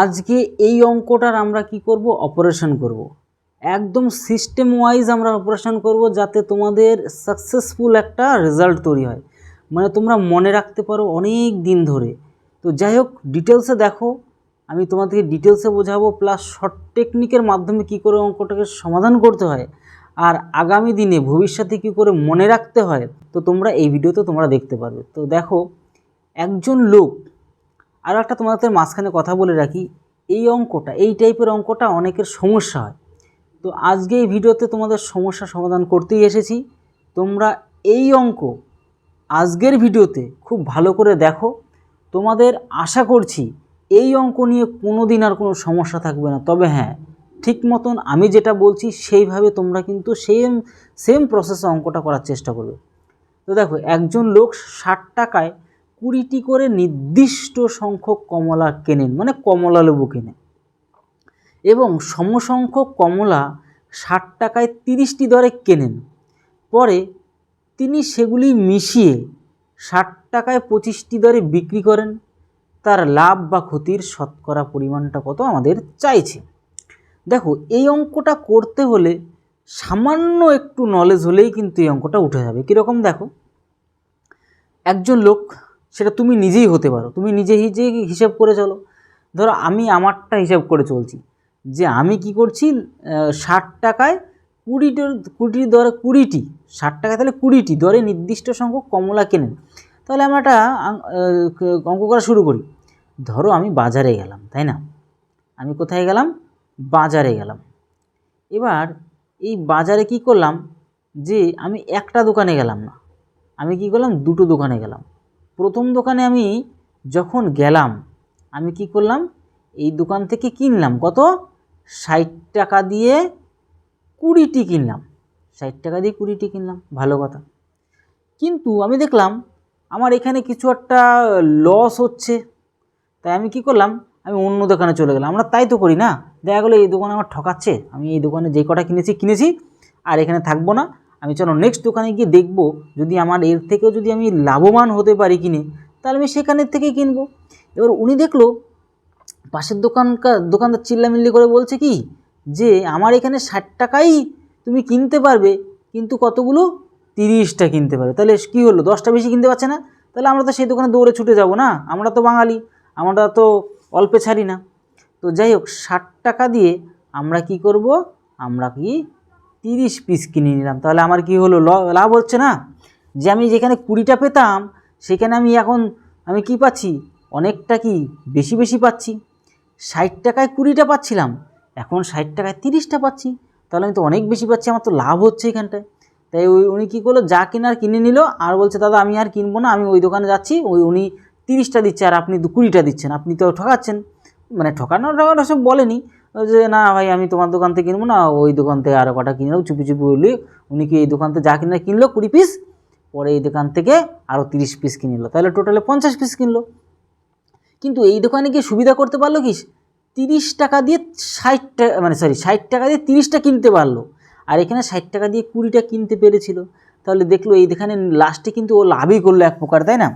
আজকে এই অঙ্কটার আমরা কি করব? অপারেশন করব। একদম সিস্টেম ওয়াইজ আমরা অপারেশন করব যাতে তোমাদের সাকসেসফুল একটা রেজাল্ট তৈরি হয়। মানে তোমরা মনে রাখতে পারো অনেক দিন ধরে। তো যাই হোক ডিটেলসে দেখো। আমি তোমাদেরকে ডিটেলসে বোঝাবো। প্লাস শর্ট টেকনিকের মাধ্যমে কি করে অঙ্কটাকে সমাধান করতে হয়। আর আগামী দিনে ভবিষ্যতে কি করে মনে রাখতে হয়, তো তোমরা এই ভিডিওতে তোমরা দেখতে পারবে। তো দেখো, একজন লোক আর একটা তোমাদের মাঝখানে কথা বলে রাখি, এই অঙ্কটা, এই টাইপের অঙ্কটা অনেকের সমস্যা হয়। তো আজকে এই ভিডিওতে তোমাদের সমস্যা সমাধান করতেই এসেছি। তোমরা এই অঙ্ক আজকের ভিডিওতে খুব ভালো করে দেখো। তোমাদের আশা করছি এই অঙ্ক নিয়ে কোনো দিন আর কোনো সমস্যা থাকবে না। তবে হ্যাঁ ঠিক মতন আমি যেটা বলছি, সেইভাবে তোমরা কিন্তু সেম সেম প্রসেসে অঙ্কটা করার চেষ্টা করবে। তো দেখো, একজন লোক ষাট টাকায় কুড়িটি করে নির্দিষ্ট সংখ্যক কমলা কেনেন মানে কমলা লেবু কেনেন। এবং সমসংখ্যক কমলা ষাট টাকায় তিরিশটি দরে কেনেন। পরে তিনি সেগুলি মিশিয়ে ষাট টাকায় পঁচিশটি দরে বিক্রি করেন। তার লাভ বা ক্ষতির শতকরা পরিমাণটা কত আমাদের চাইছে। দেখো, এই অঙ্কটা করতে হলে সামান্য একটু নলেজ হলেই কিন্তু এই অঙ্কটা উঠে যাবে। কীরকম দেখো? একজন লোক সেটা তুমি নিজেই হতে পারো। তুমি নিজে নিজেই হিসেব করে চলো। ধরো আমি আমারটা হিসাব করে চলছি যে আমি কি করছি ষাট টাকায় কুড়িটার কুড়িটি দরে কুড়িটি, ষাট টাকা তাহলে কুড়িটি দরে নির্দিষ্ট সংখ্যক কমলা কেনেন তাহলে আমরা একটা অঙ্ক করা শুরু করি। ধরো আমি বাজারে গেলাম, তাই না? আমি কোথায় গেলাম? বাজারে গেলাম। এবার এই বাজারে কি করলাম যে আমি একটা দোকানে গেলাম না। আমি কি করলাম? দুটো দোকানে গেলাম। প্রথম দোকানে আমি যখন গেলাম, আমি কি করলাম? এই দোকান থেকে কিনলাম। কত? ষাট টাকা দিয়ে কুড়িটি কিনলাম। ষাট টাকা দিয়ে কুড়িটি কিনলাম। ভালো কথা। কিন্তু আমি দেখলাম, আমার এখানে কিছু একটা লস হচ্ছে। তাই আমি কি করলাম? আমি অন্য দোকানে চলে গেলাম। আমরা তাই তো করি না। দেখা গেলো এই দোকানে আমার ঠকাচ্ছে। আমি এই দোকানে যে কটা কিনেছি কিনেছি। আর এখানে থাকব না। আমি চলো নেক্সট দোকানে গিয়ে দেখব, যদি আমার এর থেকেও যদি আমি লাভবান হতে পারি কিনে, তাহলে আমি সেখানের থেকেই কিনবো। এবার উনি দেখল, পাশের দোকানকার দোকানদার চিল্লামিল্লি করে বলছে কি, যে আমার এখানে ষাট টাকাই তুমি কিনতে পারবে, কিন্তু কতগুলো? তিরিশটা কিনতে পারবে। তাহলে কী হলো? দশটা বেশি কিনতে পারছে না? তাহলে আমরা তো সেই দোকানে দৌড়ে ছুটে যাব না? আমরা তো বাঙালি, আমরা তো অল্পে ছাড়ি না। তো যাই হোক, ষাট টাকা দিয়ে আমরা কি করব? আমরা কি তিরিশ পিস কিনে নিলাম। তাহলে আমার কি হলো? লাভ হচ্ছে না? যে আমি যেখানে কুড়িটা পেতাম, সেখানে আমি এখন আমি কি পাচ্ছি? অনেকটা কি বেশি বেশি পাচ্ছি? ষাট টাকায় কুড়িটা পাচ্ছিলাম, এখন ষাট টাকায় তিরিশটা পাচ্ছি। তাহলে আমি তো অনেক বেশি পাচ্ছি, আমার তো লাভ হচ্ছে এখানটায়। তাই ওই উনি কী করল? যা কেনার কিনে নিল, আর বলছে, দাদা, আমি আর কিনবো না, আমি ওই দোকানে যাচ্ছি, ওই উনি তিরিশটা দিচ্ছে, আর আপনি কুড়িটা দিচ্ছেন, আপনি তো ঠকাচ্ছেন। মানে ঠকানো ঠকানো সব বলেনি। যে, না ভাই, আমি তোমার দোকান থেকে কিনবো না, ওই দোকান থেকে আরও কটা কিনে নেব। চুপি চুপি বললি, উনি কি এই দোকান থেকে যা কিনে কিনলো কুড়ি পিস? পরে এই দোকান থেকে আরও তিরিশ পিস কিনলো তাহলে টোটালে পঞ্চাশ পিস কিনলো। কিন্তু এই দোকানে গিয়ে সুবিধা করতে পারল কি? তিরিশ টাকা দিয়ে ষাট টাকা মানে সরি ষাট টাকা দিয়ে তিরিশটা কিনতে পারল। আর এখানে ষাট টাকা দিয়ে কুড়িটা কিনতে পেরেছিল। তাহলে দেখল এই এখানে লাস্টে কিন্তু ও লাভই করল এক প্রকার, তাই না?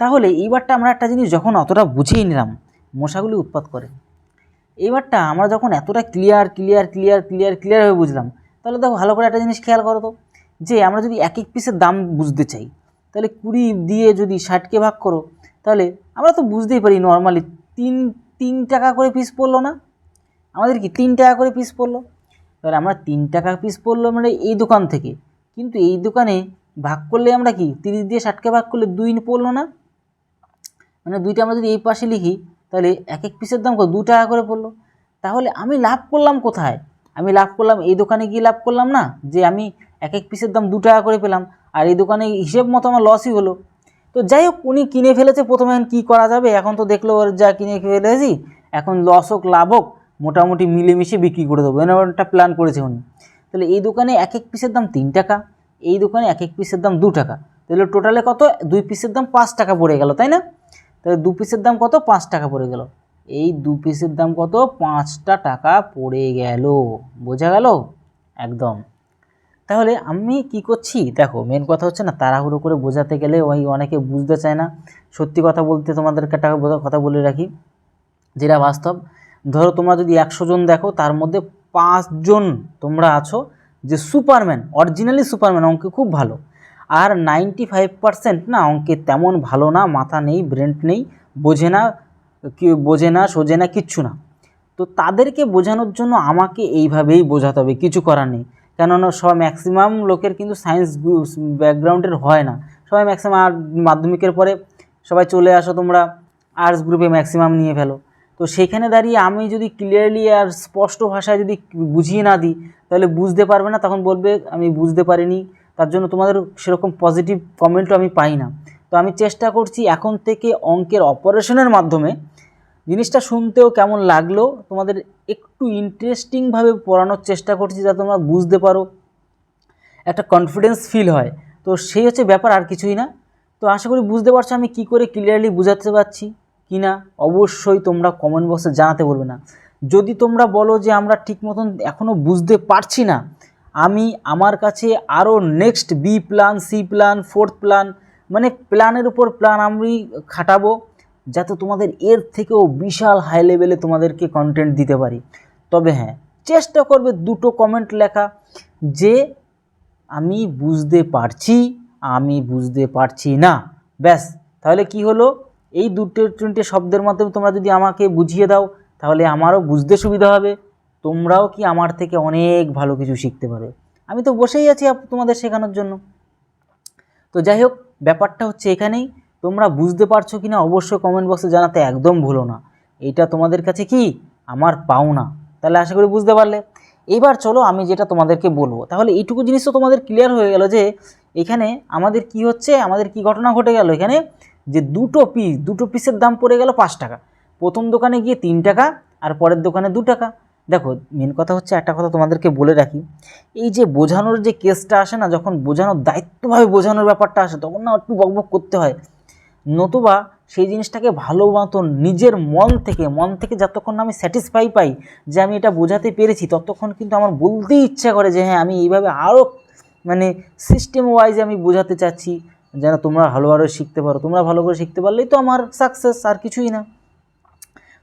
তাহলে এইবারটা আমরা একটা জিনিস যখন অতটা বুঝেই নিলাম, মশাগুলি উৎপাত করে। এইবারটা আমরা যখন এতটা clear clear clear clear clear হয়ে বুঝলাম, তাহলে দেখো ভালো করে একটা জিনিস খেয়াল করো তো, যে আমরা যদি এক এক পিসের দাম বুঝতে চাই, তাহলে কুড়ি দিয়ে যদি ষাটকে ভাগ করো, তাহলে আমরা তো বুঝতেই পারি নর্মালি তিন তিন টাকা করে পিস পড়ল না? আমাদের কি তিন টাকা করে পিস পড়ল? এবার আমরা তিন টাকা পিস পড়ল মানে এই দোকান থেকে, কিন্তু এই দোকানে ভাগ করলে আমরা কি তিরিশ দিয়ে ষাটকে ভাগ করলে দুই পড়ল না? মানে দুইটা আমরা যদি এই পাশে লিখি তাহলে এক এক পিসের দাম কত? দু টাকা করে পড়ল। তাহলে আমি লাভ করলাম কোথায়? আমি লাভ করলাম, এই দোকানে গিয়ে লাভ করলাম না? যে আমি এক এক পিসের দাম দু টাকা করে পেলাম, আর এই দোকানে হিসেব মতো আমার লসই হলো। তো যাই হোক, উনি কিনে ফেলেছে প্রথমে কী করা যাবে? এখন তো দেখল ওর যা কিনে ফেলেছি, এখন লস হোক, লাভ হোক, মোটামুটি মিলেমিশে বিক্রি করে দেবো। এরকম একটা প্ল্যান করেছে উনি। তাহলে এই দোকানে এক এক পিসের দাম তিন টাকা, এই দোকানে এক এক পিসের দাম দু টাকা। তাহলে টোটালে কত? দুই পিসের দাম পাঁচ টাকা পড়ে গেল, তাই না? তাহলে দু পিসের দাম কত? পাঁচ টাকা পড়ে গেল। এই দু পিসের দাম কত? পাঁচটা টাকা পড়ে গেল। বোঝা গেল? একদম। তাহলে আমি কি করছি? দেখো মেন কথা হচ্ছে না, তাড়াহুড়ো করে বোঝাতে গেলে ওই অনেকে বুঝতে চায় না। সত্যি কথা বলতে তোমাদেরকে একটা কথা বলে রাখি, যেটা বাস্তব। ধরো তোমরা যদি একশো জন দেখো, তার মধ্যে পাঁচজন তোমরা আছো যে সুপারম্যান অরিজিনালি সুপারম্যান অঙ্কে খুব ভালো। আর নাইনটি ফাইভ পার্সেন্ট না অঙ্কে তেমন ভালো না, মাথা নেই ব্রেন নেই, বোঝে না, কি বোঝে না, সোজে না, কিচ্ছু না। তো তাদেরকে বোঝানোর জন্য আমাকে এইভাবেই বোঝাতে হবে, কিছু করার নেই। কেননা সব ম্যাক্সিমাম লোকের কিন্তু সায়েন্স ব্যাকগ্রাউন্ডের হয় না। সবাই ম্যাক্সিমাম মাধ্যমিকের পরে সবাই চলে আসো তোমরা আর্টস গ্রুপে ম্যাক্সিমাম নিয়ে ফেলো। তো সেখানে দাঁড়িয়ে আমি যদি ক্লিয়ারলি আর স্পষ্ট ভাষায় যদি বুঝিয়ে না দিই, তাহলে বুঝতে পারবে না, তখন বলবে, আমি বুঝতে পারিনি। তার জন্য তোমাদের সেরকম পজিটিভ কমেন্টও আমি পাই না তো আমি চেষ্টা করছি এখন থেকে অঙ্কের অপারেশনের মাধ্যমে জিনিসটা শুনতেও কেমন লাগল, তোমাদের একটু ইন্টারেস্টিংভাবে পড়ানোর চেষ্টা করছি যাতে তোমরা বুঝতে পারো, একটা কনফিডেন্স ফিল হয়। তো সেই হচ্ছে ব্যাপার, আর কিছুই না। তো আশা করি বুঝতে পারছ আমি কি করে ক্লিয়ারলি বুঝাতে পারছি কি না অবশ্যই তোমরা কমেন্ট বক্সে জানাতে বলবে না। যদি তোমরা বলো যে আমরা ঠিক মতন এখনও বুঝতে পারছি না আমি আমার কাছে আরও next B plan C plan fourth plan মানে প্ল্যানের উপর প্ল্যান আমি খাটাবো, যাতে তোমাদের এর থেকেও বিশাল হাই লেভেলে তোমাদেরকে কন্টেন্ট দিতে পারি। তবে হ্যাঁ চেষ্টা করবে দুটো কমেন্ট লেখা, যে আমি বুঝতে পারছি, আমি বুঝতে পারছি না। ব্যাস, তাহলে কি হলো? এই দুটো তিনটে শব্দের মাধ্যমে তোমরা যদি আমাকে বুঝিয়ে দাও, তাহলে আমারও বুঝতে সুবিধা হবে। তোমরাও কি আমার থেকে অনেক ভালো কিছু শিখতে পারবে আমি তো বসেই আছি তোমাদের শেখানোর জন্য। তো যাই হোক, ব্যাপারটা হচ্ছে এখানেই। তোমরা বুঝতে পারছ কি না অবশ্যই কমেন্ট বক্সে জানাতে একদম ভুলো না। এইটা তোমাদের কাছে কি? আমার পাওনা। তাহলে আশা করি বুঝতে পারলে। এবার চলো আমি যেটা তোমাদেরকে বলব। তাহলে এইটুকু জিনিস তো তোমাদের ক্লিয়ার হয়ে গেল যে, এখানে আমাদের কি হচ্ছে, আমাদের কি ঘটনা ঘটে গেল? এখানে যে দুটো পিস দুটো পিসের দাম পড়ে গেল পাঁচ টাকা। প্রথম দোকানে গিয়ে তিন টাকা, আর পরের দোকানে দু টাকা। দেখো মেন কথা হচ্ছে একটা কথা তোমাদেরকে বলে রাখি, এই যে বোঝানোর যে কেসটা আসে না, যখন বোঝানোর দায়িত্বভাবে বোঝানোর ব্যাপারটা আসে, তখন না একটু বকবক করতে হয়। নতুবা সেই জিনিসটাকে ভালো মতন নিজের মন থেকে মন থেকে যতক্ষণ না আমি স্যাটিসফাই পাই যে আমি এটা বোঝাতে পেরেছি, ততক্ষণ কিন্তু আমার বলতেই ইচ্ছা করে যে হ্যাঁ আমি এইভাবে আরও মানে সিস্টেম ওয়াইজ আমি বোঝাতে চাচ্ছি। যেন তোমরা ভালোভাবে শিখতে পারো। তোমরা ভালো করে শিখতে পারলেই তো আমার সাকসেস আর কিছুই না।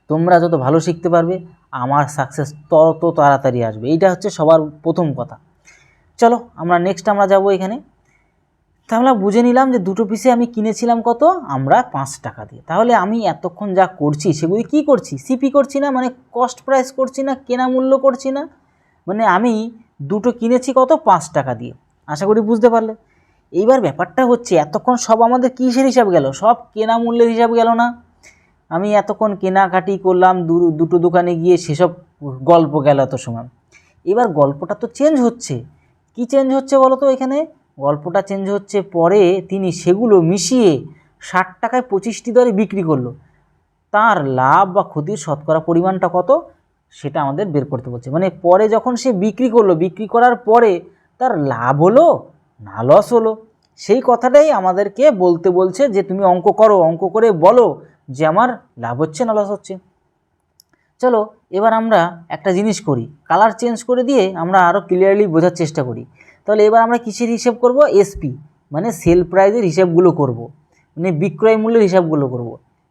তোমরা যত ভালো শিখতে পারবে আমার সাকসেস তত তাড়াতাড়ি আসবে। এইটা হচ্ছে সবার প্রথম কথা। চলো, আমরা নেক্সট আমরা যাব এখানে। তাহলে বুঝে নিলাম যে দুটো পিসে আমি কিনেছিলাম কত? আমরা পাঁচ টাকা দিয়ে। তাহলে আমি এতক্ষণ যা করছি সেগুলি কি করছি? সিপি করছি না? মানে কস্ট প্রাইস করছি না? কেনা মূল্য করছি না? মানে আমি দুটো কিনেছি কত? পাঁচ টাকা দিয়ে। আশা করি বুঝতে পারলে। এইবার ব্যাপারটা হচ্ছে, এতক্ষণ সব আমাদের কিসের হিসাব গেল? সব কেনা মূল্যের হিসাব গেল না? আমি এতক্ষণ কেনাকাটি করলাম দুটো দোকানে গিয়ে সেসব গল্প গেল এত সময়। এবার গল্পটা তো চেঞ্জ হচ্ছে। কি চেঞ্জ হচ্ছে বলো তো এখানে? গল্পটা চেঞ্জ হচ্ছে পরে তিনি সেগুলো মিশিয়ে ষাট টাকায় পঁচিশটি দরে বিক্রি করল। তার লাভ বা ক্ষতির শতকরা পরিমাণটা কত? সেটা আমাদের বের করতে বলছে। মানে পরে যখন সে বিক্রি করল, বিক্রি করার পরে তার লাভ হলো না লস হলো? সেই কথাটাই আমাদেরকে বলতে বলছে যে তুমি অঙ্ক করো, অঙ্ক করে বলো যে আমার লাভ হচ্ছে না লস হচ্ছে। চলো, এবার আমরা একটা জিনিস করি। কালার চেঞ্জ করে দিয়ে আমরা আরও ক্লিয়ারলি বোঝার চেষ্টা করি। তাহলে এবার আমরা কিসের হিসেব করব? এসপি মানে সেল প্রাইজের হিসাবগুলো করব। মানে বিক্রয় মূল্যের হিসাবগুলো করব।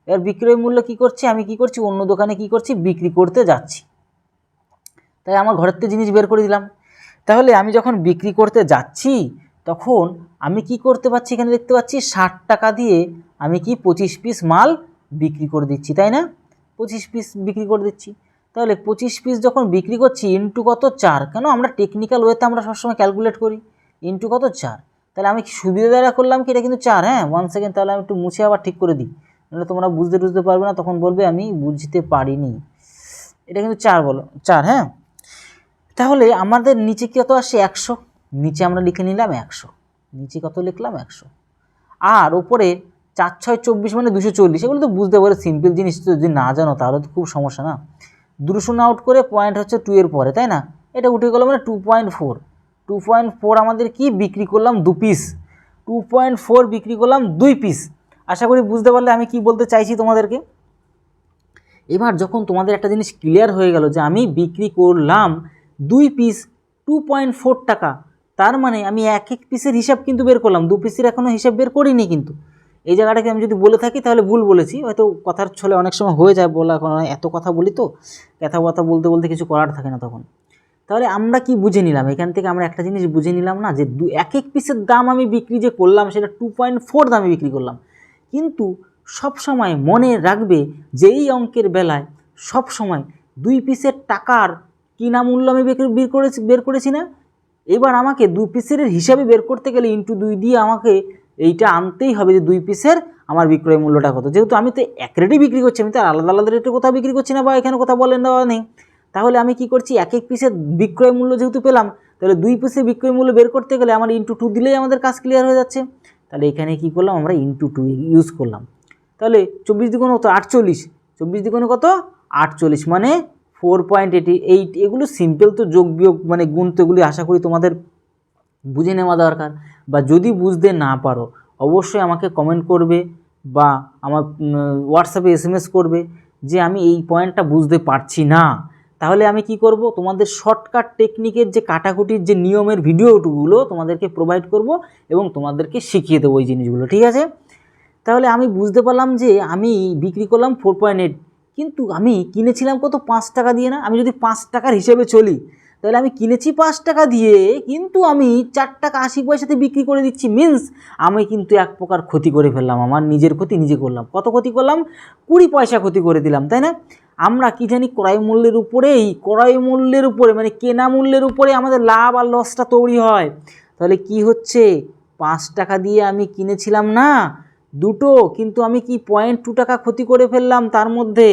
এবার বিক্রয় মূল্য কি করছি? আমি কি করছি? অন্য দোকানে কি করছি? বিক্রি করতে যাচ্ছি। তাই আমার ঘরের থেকে জিনিস বের করে দিলাম। তাহলে আমি যখন বিক্রি করতে যাচ্ছি, তখন আমি কি করতে পারছি? এখানে দেখতে পাচ্ছি ষাট টাকা দিয়ে আমি কি পঁচিশ পিস মাল বিক্রি করে দিচ্ছি, তাই না? পঁচিশ পিস বিক্রি করে দিচ্ছি। তাহলে পঁচিশ পিস যখন বিক্রি করছি ইন্টু কত চার? কেন? আমরা টেকনিক্যাল ওয়েতে আমরা সবসময় ক্যালকুলেট করি। ইন্টু কত চার? তাহলে আমি সুবিধা দ্বারা করলাম কি? এটা কিন্তু চার হ্যাঁ? ওয়ান সেকেন্ড তাহলে আমি একটু মুছে আবার ঠিক করে দিই। নাহলে তোমরা বুঝতে টুঝতে পারবে না, তখন বলবে আমি বুঝতে পারিনি। এটা কিন্তু চার বলো, চার হ্যাঁ? তাহলে আমাদের নিচে কত আসে? একশো। নিচে আমরা লিখে নিলাম একশো। নিচে কত লিখলাম? একশো। আর ওপরে চার ছয় চব্বিশ মানে দুশো চল্লিশ, এগুলো তো বুঝতে পারে সিম্পল জিনিস তো, যদি না জানো তাহলে তো খুব সমস্যা না। দুটো শূন্য আউট করে পয়েন্ট হচ্ছে টু এর পরে, তাই না? এটা উঠে গেলো মানে two point four two point four আমাদের কি? বিক্রি করলাম দু পিস টু পয়েন্ট ফোর বিক্রি করলাম দুই পিস আশা করি বুঝতে পারলে আমি কি বলতে চাইছি তোমাদেরকে? এবার যখন তোমাদের একটা জিনিস ক্লিয়ার হয়ে গেল যে আমি বিক্রি করলাম দুই পিস টু পয়েন্ট ফোর টাকা, তার মানে আমি এক এক পিসের হিসাব কিন্তু বের করলাম। দু পিসের এখনও হিসাব বের করিনি কিন্তু। এই জায়গাটাকে আমি যদি বলে থাকি, তাহলে ভুল বলেছি। হয়তো কথার ছলে অনেক সময় হয়ে যায় বলা কারণ এত কথা বলি তো কথা কথা বলতে বলতে কিছু করার থাকে না তখন। তাহলে আমরা কি বুঝে নিলাম? এখান থেকে আমরা একটা জিনিস বুঝে নিলাম না, যে দু, এক এক পিসের দাম আমি বিক্রি যে করলাম, সেটা টু পয়েন্ট ফোর দামে বিক্রি করলাম। কিন্তু সব সময় মনে রাখবে যে এই অঙ্কের বেলায় সব সময় দুই পিসের টাকার কিনা মূল্য আমি বের করেছি বের করেছি না। এবার আমাকে দু পিসের হিসাবে বের করতে গেলে ইন্টু দুই দিয়ে আমাকে এইটা আনতেই হবে যে দুই পিসের আমার বিক্রয় মূল্যটা কত। যেহেতু আমি তো এক রেটে বিক্রি করছি, আমি তো আলাদা আলাদা রেটে কোথাও বিক্রি করছি না বা এখানে কোথাও বলেন দেওয়া নেই। তাহলে আমি কি করছি, এক এক পিসের বিক্রয় মূল্য যেহেতু পেলাম, তাহলে দুই পিসের বিক্রয় মূল্য বের করতে গেলে আমার ইন্টু টু দিলেই আমাদের কাজ ক্লিয়ার হয়ে যাচ্ছে। তাহলে এখানে কি করলাম, আমরা ইন্টু টু ইউজ করলাম। তাহলে চব্বিশ দ্বিগুণ কত? আটচল্লিশ। চব্বিশ দ্বিগুণে কত? আটচল্লিশ। মানে ফোর পয়েন্ট এইটি এইট এগুলো সিম্পল তো যোগ বিয়োগ মানে গুণ তো এগুলি আশা করি তোমাদের বুঝে নেওয়া দরকার বা যদি বুঝতে না পারো, অবশ্যই আমাকে কমেন্ট করবে বা আমার হোয়াটসঅ্যাপে এস এম এস করবে যে আমি এই পয়েন্টটা বুঝতে পারছি না। তাহলে আমি কি করব? তোমাদের শর্টকাট টেকনিকের যে কাটাকুটির যে নিয়মের ভিডিওগুলো তোমাদেরকে প্রোভাইড করব এবং তোমাদেরকে শিখিয়ে দেবো ওই জিনিসগুলো, ঠিক আছে? তাহলে আমি বুঝতে পারলাম যে আমি বিক্রি করলাম ফোর পয়েন্ট এইট কিন্তু আমি কিনেছিলাম কত? পাঁচ টাকা দিয়ে না? আমি যদি পাঁচ টাকার হিসেবে চলি তাহলে আমি কিনেছি পাঁচ টাকা দিয়ে, কিন্তু আমি চার টাকা আশি পয়সাতে বিক্রি করে দিচ্ছি। মিন্স আমি কিন্তু এক প্রকার ক্ষতি করে ফেললাম, আমার নিজের ক্ষতি নিজে করলাম। কত ক্ষতি করলাম? কুড়ি পয়সা ক্ষতি করে দিলাম, তাই না? আমরা কি জানি ক্রয় মূল্যের উপরেই, ক্রয় মূল্যের উপরে মানে কেনা মূল্যের উপরে আমাদের লাভ আর লসটা তৈরি হয়। তাহলে কি হচ্ছে? পাঁচ টাকা দিয়ে আমি কিনেছিলাম না, দুটো, কিন্তু আমি কি পয়েন্ট টু টাকা ক্ষতি করে ফেললাম তার মধ্যে?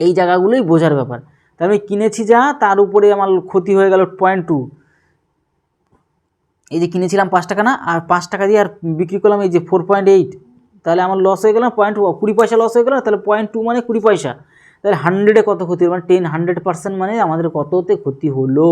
এই জায়গাগুলোই বোঝার ব্যাপার। আমি কিনেছি যা, তার উপরে আমার ক্ষতি হয়ে গেল পয়েন্ট টু এই যে কিনেছিলাম পাঁচ টাকা না, আর পাঁচ টাকা দিয়ে আর বিক্রি করলাম এই যে ফোর পয়েন্ট এইট তাহলে আমার লস হয়ে গেল পয়েন্ট কুড়ি পয়সা লস হয়ে গেল, তাহলে পয়েন্ট টু মানে কুড়ি পয়সা। তাহলে হান্ড্রেডে কত ক্ষতি হলো? মানে টেন হান্ড্রেড পার্সেন্ট মানে আমাদের কততে ক্ষতি হলো?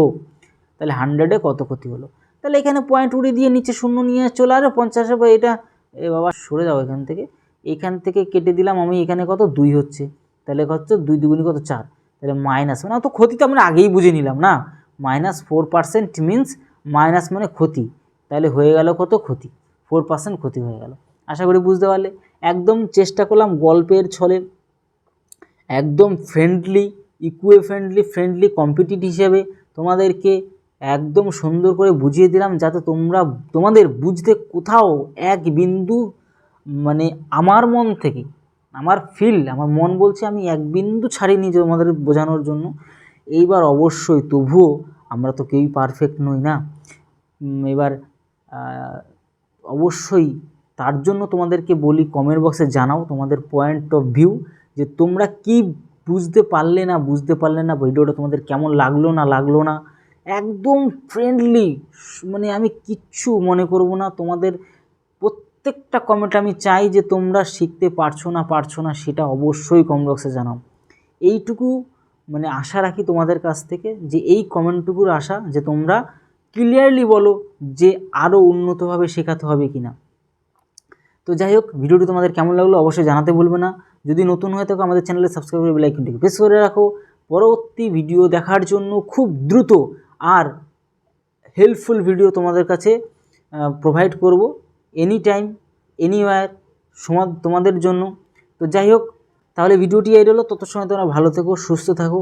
তাহলে হান্ড্রেডে কত ক্ষতি হলো? তাহলে এখানে পয়েন্ট উড়িয়ে দিয়ে নিচে শূন্য নিয়ে চলে আসবে পঞ্চাশে বা এটা, এ বাবা সরে যাও এখান থেকে। এখান থেকে কেটে দিলাম আমি, এখানে কত? দুই হচ্ছে। তাহলে হচ্ছে? দুই দুগুনি কত? চার। তাহলে মাইনাস মানে তো ক্ষতি তো আমরা আগেই বুঝে নিলাম না? Minus four percent means minus মানে ক্ষতি। তাহলে হয়ে গেল কত? ক্ষতি। ফোর পার্সেন্ট ক্ষতি হয়ে গেল। আশা করি বুঝতে পারলে। একদম চেষ্টা করলাম গল্পের ছলে। একদম ফ্রেন্ডলি ইকুয়ে ফ্রেন্ডলি ফ্রেন্ডলি কম্পিটিট হিসেবে তোমাদেরকে একদম সুন্দর করে বুঝিয়ে দিলাম যাতে তোমরা, তোমাদের বুঝতে কোথাও এক বিন্দু মানে আমার মন থেকে আমার ফিল আমার মন বলছে আমি এক বিন্দু ছাড়িনি তোমাদের বোঝানোর জন্য। এইবার অবশ্যই তবুও আমরা তো কেউই পারফেক্ট নই না। এবার অবশ্যই তার জন্য তোমাদেরকে বলি কমেন্ট বক্সে জানাও তোমাদের পয়েন্ট অফ ভিউ যে তোমরা কি বুঝতে পারলে না, বুঝতে পারলে না ভিডিওটা তোমাদের কেমন লাগল না লাগল না। একদম ফ্রেন্ডলি মানে আমি কিচ্ছু মনে করব না। তোমাদের প্রত্যেকটা কমেন্ট আমি চাই যে তোমরা শিখতে পারছ না পারছ না, সেটা অবশ্যই কমেন্ট বক্সে জানাও। এইটুকু মানে আশা রাখি তোমাদের কাছ থেকে যে এই কমেন্টটুকুর আশা যে তোমরা ক্লিয়ারলি বলো যে আরও উন্নতভাবে শেখাতে হবে কি না তো যাই হোক, ভিডিওটি তোমাদের কেমন লাগল অবশ্যই জানাতে ভুলবে না। যদি নতুন হয়ে থাকো আমাদের চ্যানেলে সাবস্ক্রাইব করে বেলাইকনটিকে প্রেস করে রাখো। পরবর্তী ভিডিও দেখার জন্য খুব দ্রুত আর হেল্পফুল ভিডিও তোমাদের কাছে প্রোভাইড করব। এনি টাইম এনিওয়ার সময় তোমাদের জন্য। তো যাই হোক, তাহলে ভিডিওটি এই রইল। তত সময় তোমরা ভালো থেকো, সুস্থ থাকো।